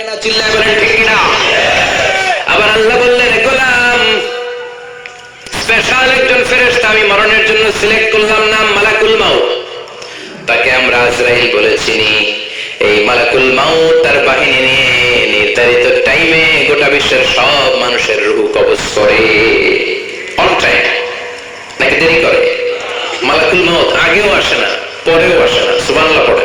লাগে না, চিল্লায় বলেন, ঠিক কিনা? আবার আল্লাহ বললেন, গোলাম, স্পেশাল একজন ফেরেশতা, আমি মরণের জন্য সিলেক্ট করলাম নাম মালাকুল মাউত। তাকে আমরা আজরাইল বলে চিনি। এই মালাকুল মাউত তার বাহিনী নিয়ে নির্ধারিত টাইমে গোটা বিশ্বের সব মানুষের রুহু কবজ করে। অন টাইম নাকি দেরি করে? মালাকুল মাউত আগেও আসে না, পরেও আসে না, সুবহানাল্লাহ পড়ে।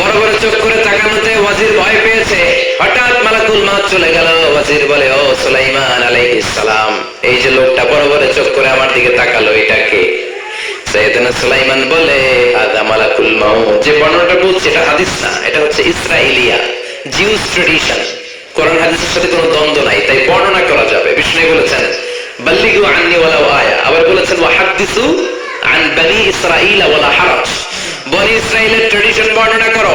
বড় বড় চোখ করে তাকানোতে ওয়াজির ভয় পেয়েছে। হঠাৎ মালাকুল মাউত চলে গেল। ওয়াজির বলে, ও সুলাইমান আলাইহিস সালাম, এই যে লোকটা বড় বড় চোখ করে আমার দিকে তাকালো এটাকে সৈয়দনা সুলাইমান বলে আদা মালাকুল যে বর্ণনাটা বলছে, এটা হাদিস না, এটা হচ্ছে ইসরায়েলিয়া জিউস ট্রেডিশন কোরআন হাদিসের সাথে কোনো দ্বন্দ্ব নাই, তাই বর্ণনা করা যাবে। বিষ্ণু বলেছেন, বাল্লিগু আন্নি ওয়ালাউ আয়া। আবার বলেছেন ওয়া আন বনি ইসরাঈল ওয়ালা হারাজ। বনি ইসরাইলের ট্রেডিশন বর্ণনা করো।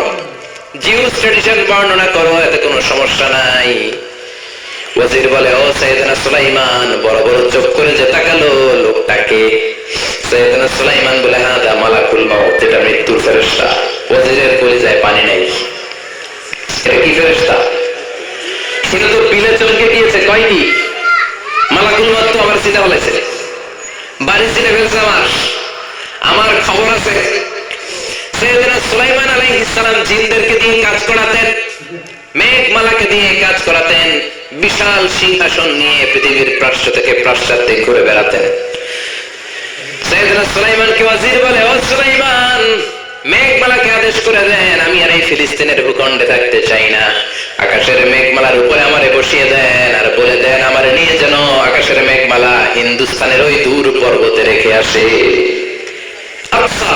জিউস ট্রেডিশন বর্ণনা করো, এতে কোনো সমস্যা নাই। ওয়াজির বলে, ও সৈয়দনা সুলাইমান, বড় বড় চোখ করে যে তাকালো, লোকটাকে সৈয়দনা সুলাইমান বলে হ্যাঁ দা মালাকুল মাউত, এটা মৃত্যুর ফেরেশতা। ওয়াজিরের কোলে যায় পানি নাই। এটা কি ফেরেশতা? শুনে তো বিলে চমকে দিয়েছে কয়নি মালাকুল মাউত তো আবার চিন্তা বলেছে। বাড়ি চিনে ফেলছে আমার। আমার খবর আছে। সৈয়দনা আদেশ করে দেন, আমি আর এই ফিলিস্তিনের ভূখণ্ডে থাকতে চাই না। আকাশের মেঘমালার উপরে আমারে বসিয়ে দেন আর বলে দেন, আমার নিয়ে যেন আকাশের মেঘমালা হিন্দুস্তানের ওই দূর পর্বতে রেখে আসে। আকসা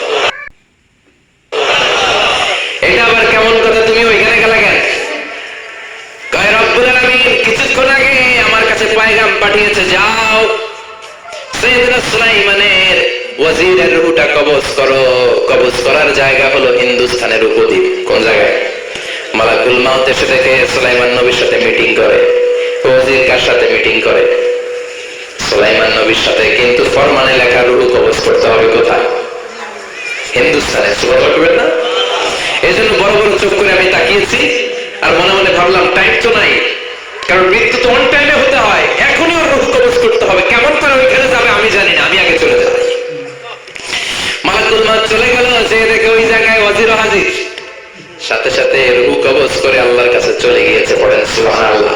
এটা আবার কেমন কথা তুমি ওইখানে গেলে কেন? কয়, রব্বুল কিছুক্ষণ আগে আমার কাছে পায়গাম পাঠিয়েছে, যাও। সুলাইমানের ওয়াজিরের রুহুটা কবজ করো। কবজ করার জায়গা হলো হিন্দুস্তানের উপদ্বীপ। কোন জায়গায়? মালাকুল মাউত এসে দেখে সুলাইমান নবীর সাথে মিটিং করে। ওয়াজির কার সাথে মিটিং করে? সুলাইমান নবীর সাথে, কিন্তু ফরমানে লেখা রুহু কবজ করতে হবে কোথায়? হিন্দুস্তানে করবেন না? এই জন্য বড় বড় চোখ করে আমি তাকিয়েছি আর মনে মনে ভাবলাম টাইম তো নাই। কারণ মৃত্যু তো অন টাইমে হতে হয়। এখনই ওর রূপ কবজ করতে হবে। কেমন করে ওইখানে যাবে আমি জানি না। আমি আগে চলে যাই মালাকুল চলে গেল। যে দেখে ওই জায়গায় ওয়াজির হাজির। সাথে সাথে রুহু করে আল্লাহর কাছে চলে গিয়েছে পড়েন, সুবহানাল্লাহ।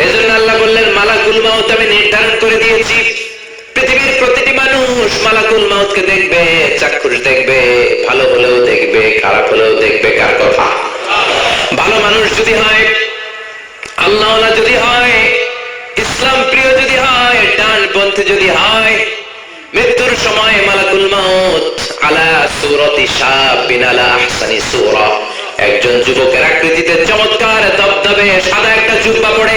এজন্য আল্লাহ বললেন, মালাকুল মাউত আমি নির্ধারণ করে দিয়েছি। পৃথিবীর মালাকুল মাউতকে দেখবে, চাক্ষুষ দেখবে, ভালো হলেও দেখবে, খারাপ হলেও দেখবে, কার কথা? ভালো মানুষ যদি হয় আল্লাহ যদি হয়, ইসলাম প্রিয় যদি হয়, ডান পন্থী যদি হয়, মৃত্যুর সময় মালাকুল মাউত আলা সুরতি শাবিন আলা আহসানি সূরা। একজন যুবকের আকৃতিতে চমৎকার দবদবে সাদা একটা জুব্বা পড়ে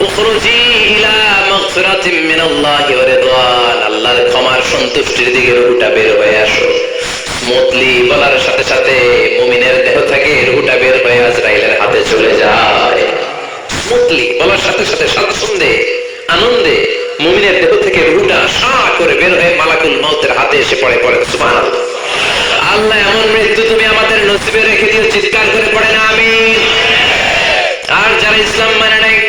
রুহুটা বের আনন্দে মুমিনের দেহ থেকে রুহুটা সা করে বের হয়ে মালাকুল মাউতের হাতে এসে পড়ে পড়ে। সুবহানাল্লাহ। আল্লাহ, এমন মৃত্যু তুমি আমাদের নসিবে রেখে দিও, চিৎকার করে পড়ে না আমি আর যারা ইসলাম মানে নাই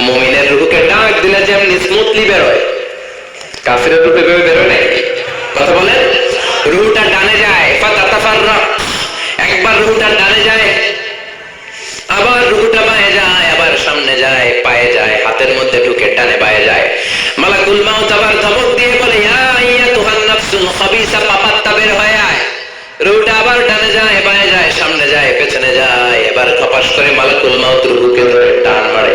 মুমিনের রুহকে ডাক দিলে যেমনি স্মুথলি বের হয় কাফিরের রুহে বের বের হয় নাকি কথা বলেন? রুহটা ডানে যায় একবার রুহটা ডানে যায়, আবার রুহুটা বায়ে যায়, আবার সামনে যায়, পায়ে যায়, হাতের মধ্যে ঢুকে টানে বায়ে যায়। মালাকুল মাউত আবার ধমক দিয়ে বলে, ইয়া আইয়াতুহান নাফসুল খাবিসা, পাপাত্তা বের হয়ে আয়। রুহুটা আবার ডানে যায়, বায়ে যায়, সামনে যায়, পেছনে যায়, এবার খপাস করে মালাকুল মাউত রুহুকে ধরে টান মারে।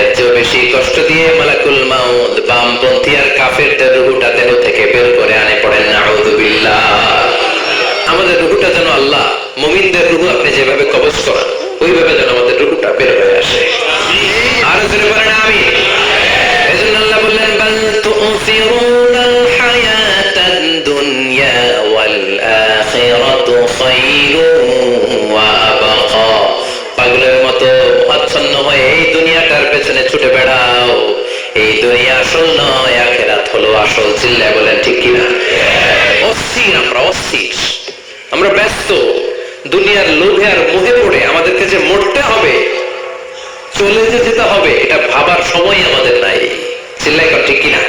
এর চেয়েও বেশি কষ্ট দিয়ে মালাকুল মাউদ বামপন্থী আর কাফেরদের রুহুটা দেহ থেকে বের করে আনে পড়েন নাউযুবিল্লাহ আমাদের রুহুটা যেন আল্লাহ, মুমিনদের রুহু আপনি যেভাবে কবজ করান, ওইভাবে যেন আমাদের রুহুটা বের হয়ে আসে। আর জোরে বলেন আমি এজন্য আল্লাহ বললেন, বাল তুসিরুনাল হায়াতাদ দুনিয়া ওয়াল আখিরাতু খায়রুন দুনিয়া আসল নয় আখেরাত হলো আসল, চিল্লায় বলেন ঠিক কিনা? অস্থির আমরা অস্থির। আমরা ব্যস্ত। দুনিয়ার লোভে আর মোহে পড়ে আমাদেরকে যে মরতে হবে, চলে যে যেতে হবে, এটা ভাবার সময় আমাদের নাই। চিল্লাই কর ঠিক কিনা?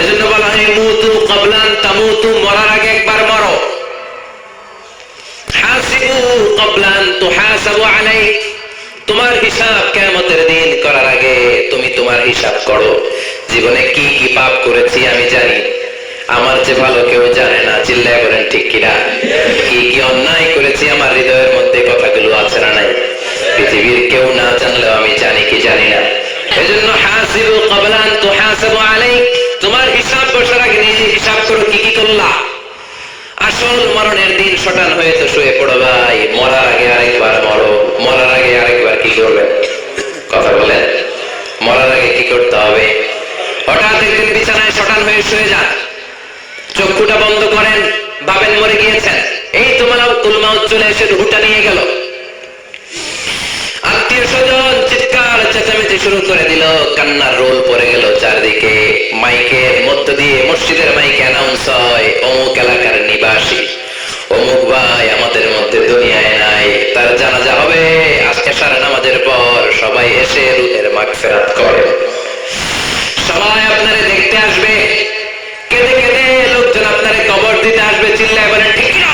এজন্য বলা হয়, মুতু কবলান তামুতু, মরার আগে একবার মরো। হাসিবু কবলান তুহাসাবু আলাই তোমার হিসাব কেমতের দিন করার আগে তুমি তোমার হিসাব করো। জীবনে কি কি পাপ করেছি আমি জানি। আমার যে ভালো কেউ জানে না, চিল্লায় বলেন ঠিক কিনা? কি কি অন্যায় করেছি আমার হৃদয়ের মধ্যে কথাগুলো আছে না নাই? পৃথিবীর কেউ না জানলেও আমি জানি কি জানি না। এজন্য হাসিবু কবলান তো তুহাসাবু আলাই তোমার হিসাব বসার আগে নিজে হিসাব করো কি কি করলা। আসল মরণের দিন সটান হয়ে তো শুয়ে পড়ো ভাই। মরার আগে আরেকবার মরো। মরার আগে আরেকবার কি করবে? কথা বলে মরার আগে কি করতে হবে? হঠাৎ একদিন বিছানায় সটান হয়ে শুয়ে যান। চক্ষুটা বন্ধ করেন। ভাবেন মরে গিয়েছেন। এই তোমার কুলমাউত চলে এসে হুটা নিয়ে গেল। আত্মীয় স্বজন, চিৎকার, চেঁচামেচি শুরু করে দিল। কান্নার রোল পড়ে গেল চারদিকে। মাইকের মধ্য দিয়ে মসজিদের মাইকে অ্যানাউন্স হয়, অমুক এলাকার নিবাসী। অমুক ভাই আমাদের মধ্যে দুনিয়ায় নাই, তার জানাজা হবে আজকে সারা নামাজের পর। সবাই এসে রুহের মাগফিরাত করে। সবাই আপনারে দেখতে আসবে। কেঁদে কেঁদে লোকজন আপনারে কবর দিতে আসবে, চিল্লায় বলেন, ঠিক না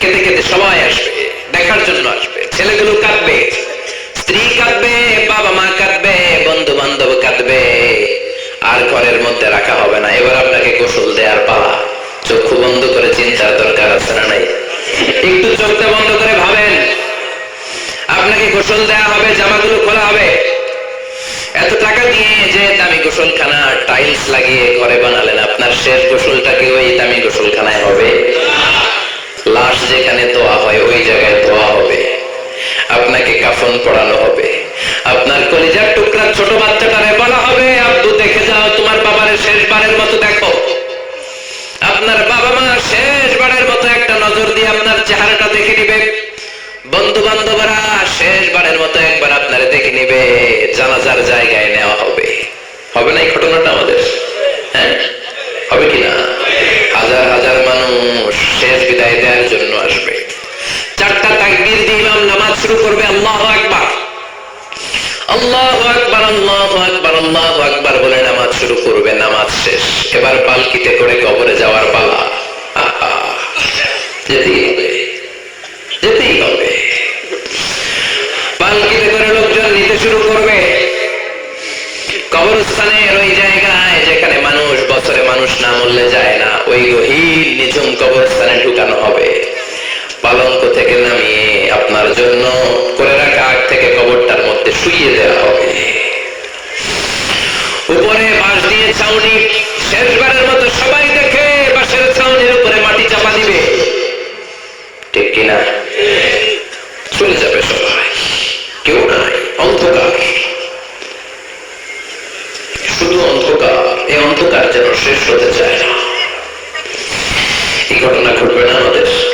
কেঁদে কেঁদে সবাই আসবে। দেখার জন্য আসবে। ছেলেগুলো কাঁদবে, স্ত্রী কাঁদবে, বাবা মা কাঁদবে বন্ধু বান্ধব কাঁদবে। আর ঘরের মধ্যে রাখা হবে না। এবার আপনাকে গোসল দেওয়ার পালা। চক্ষু বন্ধ করে চিন্তার দরকার আছে না নাই? একটু চোখটা বন্ধ করে ভাবেন। আপনাকে গোসল দেওয়া হবে, জামাগুলো খোলা হবে। এত টাকা দিয়ে যে দামি গোসলখানা, টাইলস লাগিয়ে ঘরে বানালেন, আপনার শেষ গোসলটা কি ওই দামি গোসলখানায় হবে? লাশ যেখানে দোয়া হয়, ওই জায়গায় দোয়া হবে। আপনাকে কাফন পড়ানো হবে। আপনার কলিজার টুকরা ছোট বাচ্চাটারে বলা হবে, আব্দু, দেখে যাও, তোমার বাবার শেষবারের মতো দেখো। আপনার বাবা মা শেষবারের মতো একটা নজর দিয়ে আপনার চেহারাটা দেখে নিবে। বন্ধু বান্ধবরা শেষবারের মতো একবার আপনারে দেখে নিবে, জানাজার জায়গায় নেওয়া হবে। হবে না এই ঘটনাটা আমাদের? হ্যাঁ? হবে কিনা? হাজার হাজার মানুষ শেষ বিদায় দেওয়ার জন্য আসবে। চারটা তাকবীর ইমাম নামাজ শুরু করবে, আল্লাহ আকবার। আল্লাহ আকবার আল্লাহ আকবার আল্লাহ আকবার বলে নামাজ শুরু করবে, নামাজ শেষ। এবার পালকিতে করে কবরে যাওয়ার পালা। যেতেই হবে। যেতেই হবে। পালকিতে করে লোকজন নিতে শুরু করবে। কবরস্থানের ওই জায়গায় যেখানে মানুষ, বছরে মানুষ না মরলে যায় না, ওই গহীন, নিঝুম কবরস্থানে ঢুকানো হবে। পালঙ্ক থেকে নামিয়ে আপনার জন্য করে রাখা আগ থেকে কবরটার মধ্যে শুইয়ে দেওয়া হবে। উপরে বাঁশ দিয়ে ছাউনি শেষবারের মতো সবাই দেখে বাঁশের ছাউনির উপরে মাটি চাপা দিবে। ঠিক কিনা? চলে যাবে সবাই। কেউ নাই, অন্ধকার। শুধু অন্ধকার, এই অন্ধকার যেন শেষ হতে চায় না। এই ঘটনা ঘটবে না আমাদের।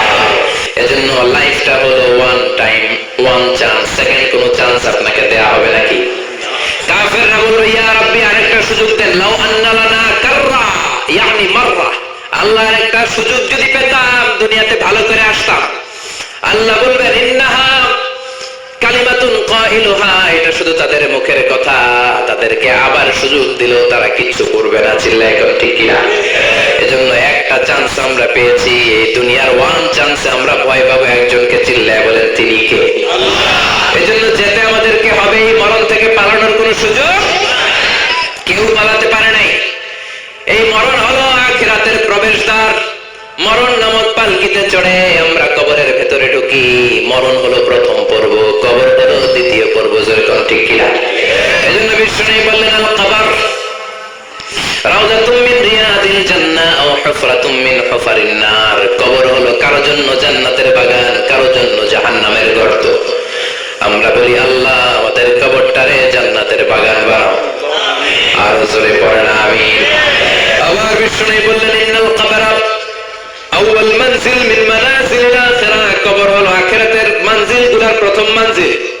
এজন্য লাইফটা হলো one time one chance second কোনো চান্স আপনাকে দেয়া হবে নাকি? কাফেররা ইয়া রাব্বি, আরেকটা সুযোগ দেন। কাররা, ইয়ানি মাররা। আল্লাহর একটা সুযোগ যদি পেতাম, দুনিয়াতে ভালো করে আসতাম। আল্লাহ বলবেন, ইন্নাহা কালিমাতুন কাইলুহা। এটা শুধু তাদের মুখের কথা, তাদেরকে আবার সুযোগ দিল তারা কিছু করবে না চিল্লা এখন ঠিক কিনা? চান্স আমরা পেয়েছি, এই দুনিয়ার ওয়ান চান্সে আমরা ভয় পাবো একজনকে চিল্লায় বলেন তিনি কে? এজন্য যেতে আমাদেরকে হবে এই মরণ থেকে পালানোর কোনো সুযোগ? কেউ পালাতে পারে নাই। এই মরণ হলো আখিরাতের প্রবেশদ্বার। মরণ নামক পালকিতে চড়ে আমরা কবরের ভেতরে ঢুকি। মরণ হলো প্রথম পর্ব, কবর হলো দ্বিতীয় পর্ব যেরকম ঠিক কিনা? এজন্য বিষ্ণু বললেন, আল কবর। রাউজাতুম মিন কারও জন্য জান্নাতের বাগান, কারও জন্য জাহান্নামের গর্ত। আমরা বলি, আল্লাহ, আমাদের কবরটারে জান্নাতের বাগান বানাও। আর জোরে পড়েন, আমিন। আবার বিষ্ণু বললেন, ইন্নাল কবরা কবর হলো আখিরাতের মানজিলগুলোর প্রথম মানজিল।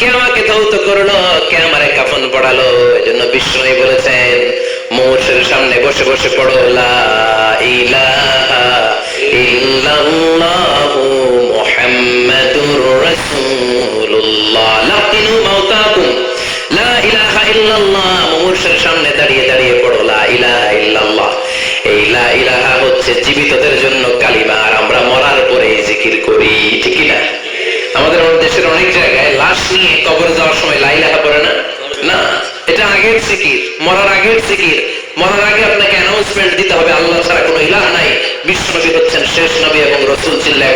কে আমাকে ধৌত করল কে আমারে কাফন পড়ালো, এজন্য বিষ্ণুই বলেছেন মোর্শের সামনে বসে বসে পড়ো, লা লা এই লা ইলাহা হচ্ছে জীবিতদের জন্য কালিমা, আর আমরা মরার পরে জিকির করি, ঠিক আমাদের দেশের অনেক জায়গায় লাশ নিয়ে কবর যাওয়ার সময় লাইলাহা পড়ে না? না। এটা আগের সিকির মরার আগের সিকির মরার আগে আপনাকে অ্যানাউন্সমেন্ট দিতে হবে, আল্লাহ ছাড়া কোনো ইলাহ নাই। বিশ্ব নবী হচ্ছেন শেষ নবী এবং রসুল চিল্লাহ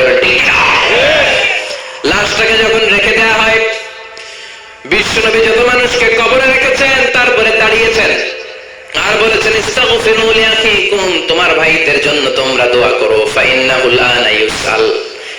লাশটাকে যখন রেখে দেওয়া হয় বিশ্ব নবী যত মানুষকে কবরে রেখেছেন, তারপরে দাঁড়িয়েছেন। আর বলেছেন, ইস্তাগফিরু তোমার ভাইদের জন্য তোমরা দোয়া করো ফাইন্নাহু আনা ইউসাল।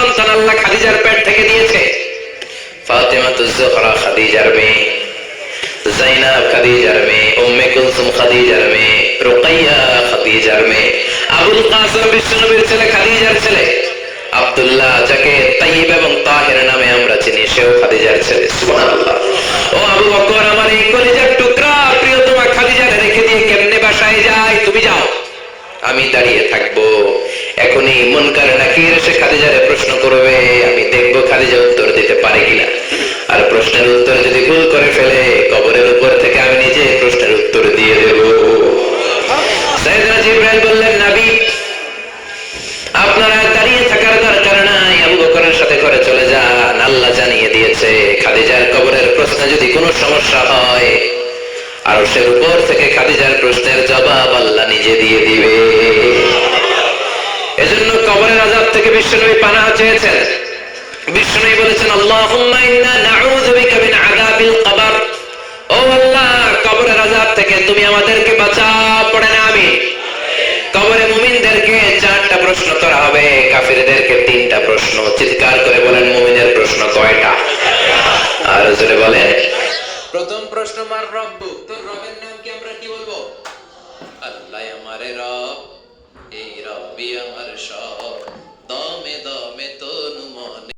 সন্তান আল্লাহ খাদিজার পেট থেকে দিয়েছে। ফাতেমা জোহরা খাদিজার মেয়ে, জাইনাব খাদিজার মেয়ে কুলসুম খাদিজার মেয়ে, রুকাইয়া খাদিজার মেয়ে, আবুল বিশ্বনবীর ছেলে খাদিজার ছেলে। আব্দুল্লাহ, যাকে তাইয়িব এবং তাহের নামে আমরা চিনি, সেও খাদিজার ছেলে, সুবহানাল্লাহ। ও আবু বকর, আমার এই কলিজার টুকরা প্রিয়তমা খাদিজারে রেখে দিয়ে কেমনে বাসায় যায়? তুমি যাও। আমি দাঁড়িয়ে থাকব। এখনই মন কারে নাকির এসে খাদিজারে প্রশ্ন করবে, আমি দেখব খাদিজা উত্তর দিতে পারে কিনা। আর প্রশ্নের উত্তর যদি ভুল করে ফেলে, কবরের উপর থেকে আমি নিজে প্রশ্নের উত্তর দিয়ে দেব। বললেন, নবী, আপনারা দাঁড়িয়ে থাকার দরকার নাই, আবু বকরের সাথে ঘরে চলে যান। আল্লাহ জানিয়ে দিয়েছে, খাদিজার কবরের প্রশ্নে যদি কোনো সমস্যা হয় আর সের উপর থেকে খাদিজার প্রশ্নের জবাব আল্লাহ নিজে দিয়ে দিবে। এজন্য কবরের আজাব থেকে বিশ্বনবী পানাহ চেয়েছেন। বিশ্বনবী বলেছেন, আল্লাহুম্মা ইন্না মিন আযাবিল কবর। ও আল্লাহ, কবরের আজাব থেকে তুমি আমাদেরকে বাঁচাও, পড়ে না আমি। কবরে মুমিনদেরকে চারটা প্রশ্ন করা হবে, কাফিরদেরকে তিনটা প্রশ্ন। চিৎকার করে বলেন, মুমিনের প্রশ্ন কয়টা? আর জোরে বলেন প্রথম প্রশ্ন মার রব্বু। তোর রবের নাম কি আমরা কি বলব? আল্লাহ আমারে রব, এই রবি আমার সব। দমে দমে তনু মনে